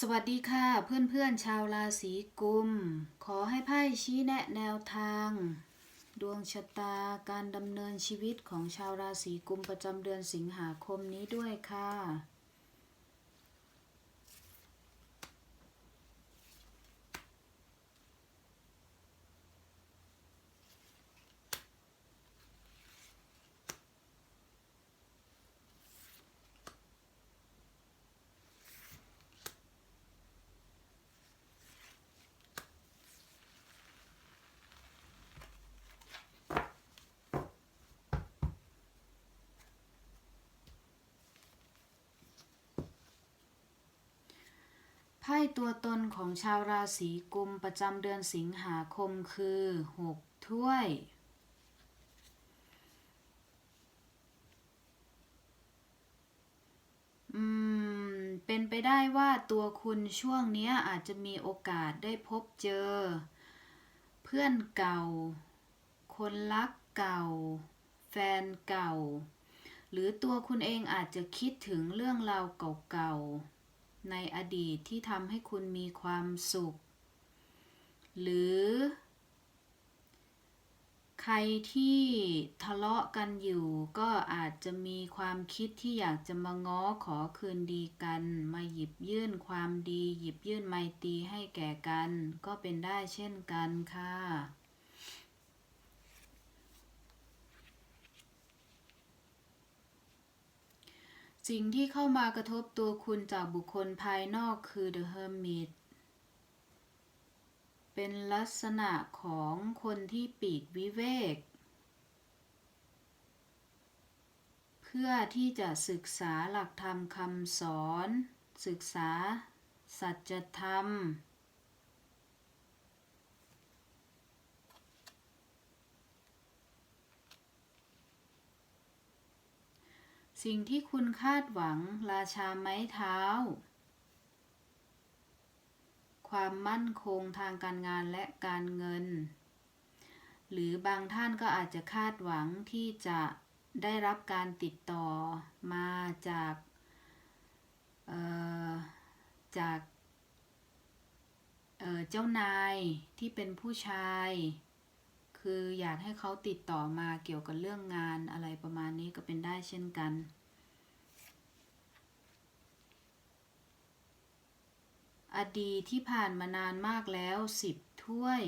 สวัสดีค่ะเพื่อนๆชาวราศีกุม ขอให้ไพ่ชี้แนะแนวทาง ดวงชะตาการดำเนินชีวิตของชาวราศีกุมประจำเดือนสิงหาคมนี้ด้วยค่ะ ไพ่ตัวตนของชาวราศีกุมประจำเดือนสิงหาคมคือหกถ้วย อืม เป็นไปได้ว่าตัวคุณช่วงนี้อาจจะมีโอกาสได้พบเจอ เพื่อนเก่า คนรักเก่า แฟนเก่า หรือตัวคุณเองอาจจะคิดถึงเรื่องราวเก่าๆ ในอดีตที่ทำให้คุณมีความสุข หรือ ใครที่ทะเลาะกันอยู่ก็อาจจะมีความคิดที่อยากจะมาง้อขอคืนดีกัน มาหยิบยื่นความดี หยิบยื่นไมตรีให้แก่กัน ก็เป็นได้เช่นกันค่ะ สิ่งที่เข้ามากระทบตัวคุณจากบุคคลภายนอกคือ The Hermit เป็นลักษณะของคนที่ปีกวิเวก เพื่อที่จะศึกษาหลักธรรมคำสอน ศึกษา สัจธรรม สิ่งที่คุณคาดหวัง ราชาไม้เท้า ความมั่นคงทางการงานและการเงิน หรือบางท่านก็อาจจะคาดหวังที่จะได้รับการติดต่อมาจากเอ่อจากเจ้านายที่เป็นผู้ชาย คืออยากให้เขาติดต่อมาเกี่ยวกับเรื่องงานอะไรประมาณนี้ก็เป็นได้เช่นกัน อดีตที่ผ่านมานานมากแล้วสิบถ้วย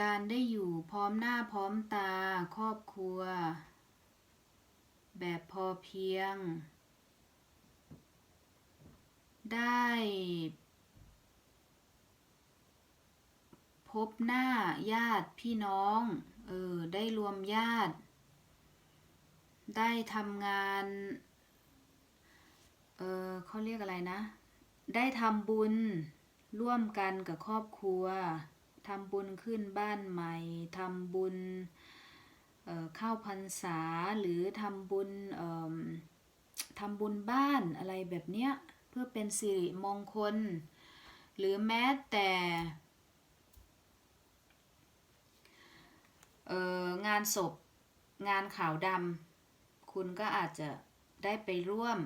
การได้อยู่พร้อมหน้าพร้อมตาครอบครัว แบบพอเพียง ได้ พบหน้าญาติพี่น้อง เออ ได้รวมญาติ ได้ทำงาน เออเขาเรียกอะไรนะ ได้ทำบุญร่วมกันกับครอบครัว ทำบุญขึ้นบ้านใหม่ ทำบุญเออข้าพรรษาหรือทำบุญเออทำบุญบ้านอะไรแบบเนี้ย เพื่อเป็นสิริมงคล หรือแม้แต่ เอ่อ งานศพ งานขาวดำคุณก็อาจจะได้ไปร่วม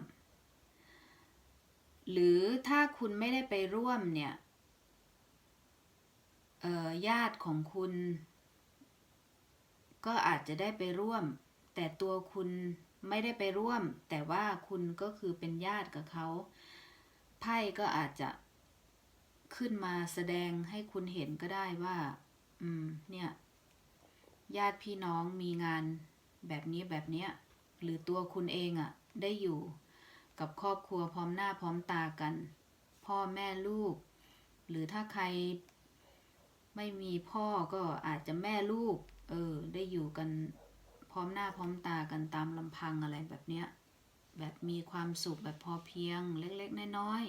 หรือถ้าคุณไม่ได้ไปร่วมเนี่ยญาติของคุณ ก็อาจจะได้ไปร่วม แต่ตัวคุณไม่ได้ไปร่วม แต่ว่าคุณก็คือเป็นญาติกับเขาไพ่ก็อาจจะขึ้นมาแสดงให้คุณเห็นก็ได้ว่า อืม เนี่ย ญาติพี่น้องมีงานแบบนี้แบบเนี้ย หรือตัวคุณเองอะ่ะ ได้อยู่กับครอบครัวพร้อมหน้าพร้อมตากัน พ่อแม่ลูก หรือถ้าใครไม่มีพ่อก็อาจจะแม่ลูก เออ ได้อยู่กันพร้อมหน้าพร้อมตากันตามลำพังอะไรแบบเนี้ย แบบมีความสุขแบบพอเพียง เล็กๆน้อย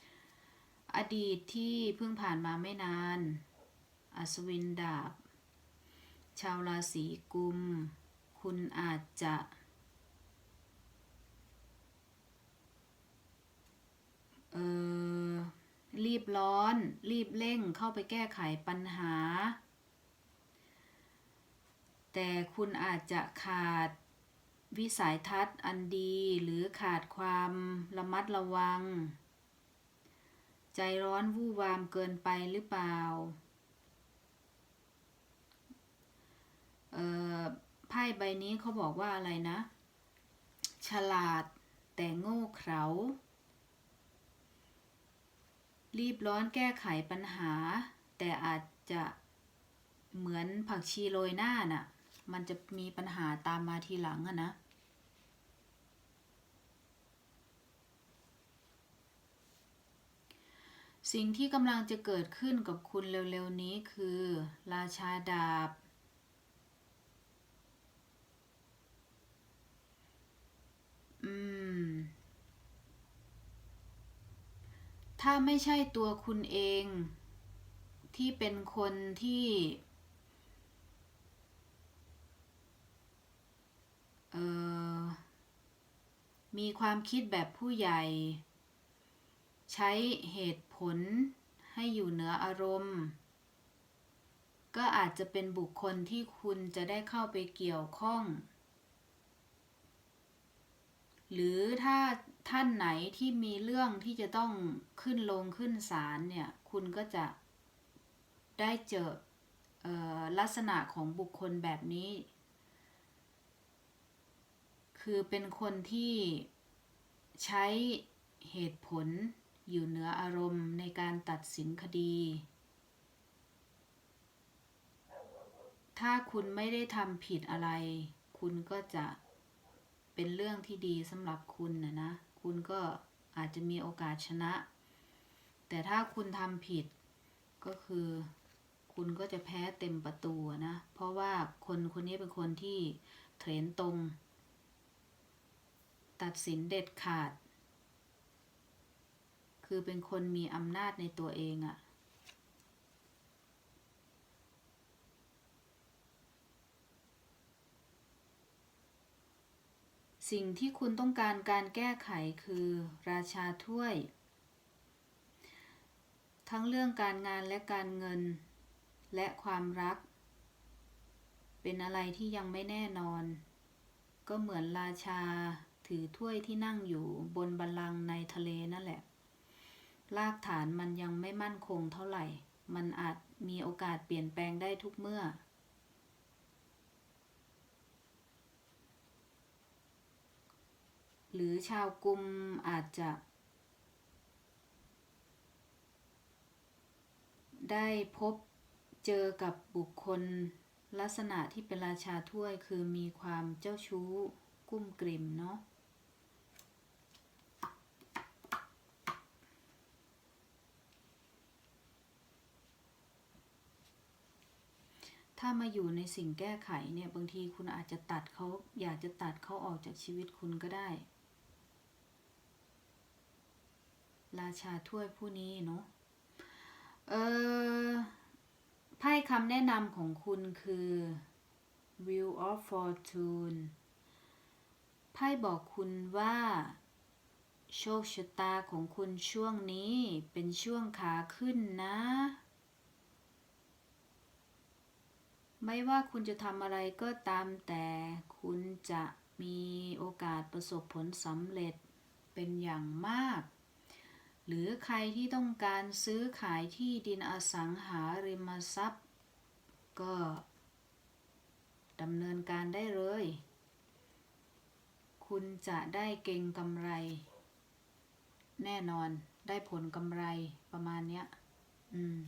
ๆอดีตที่เพิ่งผ่านมาไม่นาน อัศวินดาบ ชาวราศีกุม คุณอาจจะเออรีบร้อน รีบเร่งเข้าไปแก้ไขปัญหา แต่คุณอาจจะขาดวิสัยทัศน์อันดีหรือขาดความระมัดระวัง ใจร้อนวู่วามเกินไปหรือเปล่า เอ่อ ไพ่ใบนี้เขาบอกว่าอะไรนะ ฉลาดแต่โง่เขลารีบร้อนแก้ไขปัญหา แต่อาจจะเหมือนผักชีโรยหน้าน่ะ มันจะมีปัญหาตามมาทีหลังอะนะ สิ่งที่กำลังจะเกิดขึ้นกับคุณเร็วๆนี้คือ ราชาดาบ ถ้าไม่ใช่ตัวคุณเองที่เป็นคนที่เออมีความคิดแบบผู้ใหญ่ ใช้เหตุผลให้อยู่เหนืออารมณ์ ก็อาจจะเป็นบุคคลที่คุณจะได้เข้าไปเกี่ยวข้อง หรือถ้า ท่านไหนที่มีเรื่องที่จะต้องขึ้นลงขึ้นศาลเนี่ย คุณก็จะได้เจอออลักษณะของบุคคลแบบนี้ คือเป็นคนที่ใช้เหตุผลอยู่เหนืออารมณ์ในการตัดสินคดี ถ้าคุณไม่ได้ทำผิดอะไร คุณก็จะเป็นเรื่องที่ดีสำหรับคุณนะนะ คุณก็อาจจะมีโอกาสชนะ แต่ถ้าคุณทำผิดก็คือ คุณก็จะแพ้เต็มประตูนะ เพราะว่าคนคนนี้เป็นคนที่เทรนตรง ตัดสินเด็ดขาด คือเป็นคนมีอำนาจในตัวเองอะ สิ่งที่คุณต้องการการแก้ไขคือราชาถ้วย ทั้งเรื่องการงานและการเงิน และความรัก เป็นอะไรที่ยังไม่แน่นอน ก็เหมือนราชาถือถ้วยที่นั่งอยู่บนบัลลังก์ในทะเลนั่นแหละ รากฐานมันยังไม่มั่นคงเท่าไหร่ มันอาจมีโอกาสเปลี่ยนแปลงได้ทุกเมื่อ หรือชาวกรุมอาจจะ ได้พบเจอกับบุคคลลักษณะที่เป็นราชาถ้วยคือมีความเจ้าชู้กุ้มกลิ่มเนาะถ้ามาอยู่ในสิ่งแก้ไขเนี่ยบางทีคุณอาจจะตัดเขาอยากจะตัดเขาออกจากชีวิตคุณก็ได้ ราชาถ้วยผู้นี้เนาะเออไพ่คำแนะนำของคุณคือ Wheel of Fortune ไพ่บอกคุณว่า โชคชะตาของคุณช่วงนี้เป็นช่วงขาขึ้นนะ ไม่ว่าคุณจะทำอะไรก็ตามแต่คุณจะมีโอกาสประสบผลสำเร็จเป็นอย่างมาก หรือใครที่ต้องการซื้อขายที่ดินอสังหาริมทรัพย์ ก็ดำเนินการได้เลย คุณจะได้เก่งกำไร แน่นอนได้ผลกำไรประมาณเนี้ย อืม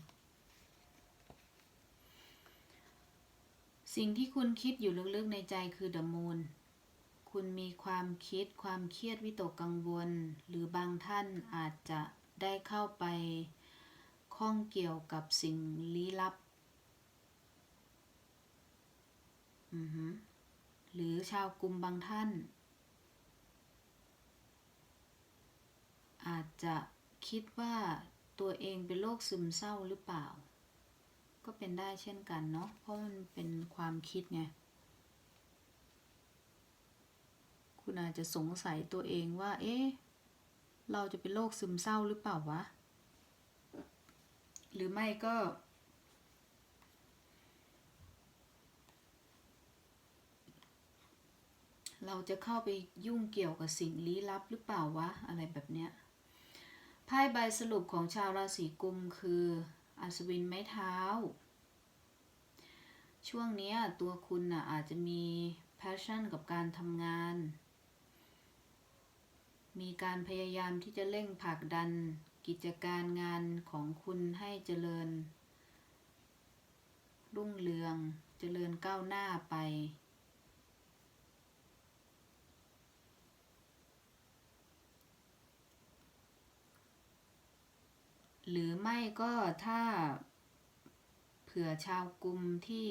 สิ่งที่คุณคิดอยู่ลึกๆในใจคือเดอะมูน คุณมีความคิดความเครียดวิตกกังวล หรือบางท่านอาจจะได้เข้าไปข้องเกี่ยวกับสิ่งลี้ลับ หรือชาวกลุ่มบางท่าน อาจจะคิดว่าตัวเองเป็นโรคซึมเศร้าหรือเปล่า ก็เป็นได้เช่นกันเนาะ เพราะมันเป็นความคิดไง คุณ อาจจะสงสัยตัวเองว่า เอ๊ะ เราจะเป็นโรคซึมเศร้าหรือเปล่าวะ หรือไม่ก็ เราจะเข้าไปยุ่งเกี่ยวกับสิ่งลี้ลับหรือเปล่าวะ อะไรแบบเนี้ย ไพ่ใบสรุปของชาวราศีกุมคืออัศวินไม้เท้า ช่วงนี้ตัวคุณนะอาจจะมี passion กับการทำงาน มีการพยายามที่จะเร่งผลักดัน กิจการงานของคุณให้เจริญ รุ่งเรือง เจริญก้าวหน้าไป หรือไม่ก็ถ้าเผื่อชาวกลุ่มที่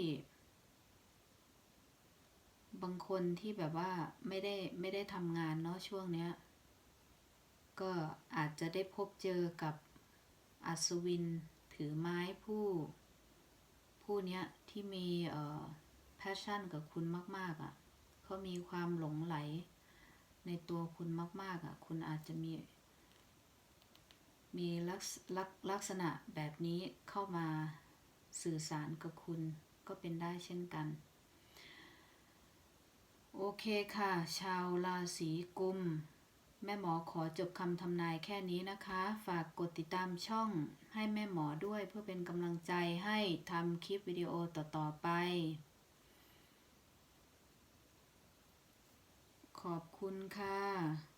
บางคนที่แบบว่าไม่ได้ไม่ได้ทำงานเนาะช่วงเนี้ย ก็อาจจะได้พบเจอกับอัศวินถือไม้ผู้ ผู้เนี้ยที่มีเอ่อ passion กับคุณมาก ๆอะ่ะเขามีความหลงไหลในตัวคุณมาก ๆอะ่ะ คุณอาจจะมี มีลักษลักลักษณะแบบนี้เข้ามาสื่อสารกับคุณก็เป็นได้เช่นกัน โอเคค่ะ ชาวราศีกุม แม่หมอขอจบคำทำนายแค่นี้นะคะ ฝากกดติดตามช่องให้แม่หมอด้วยเพื่อเป็นกำลังใจให้ทำคลิปวิดีโอต่อ ๆ ไป ขอบคุณค่ะ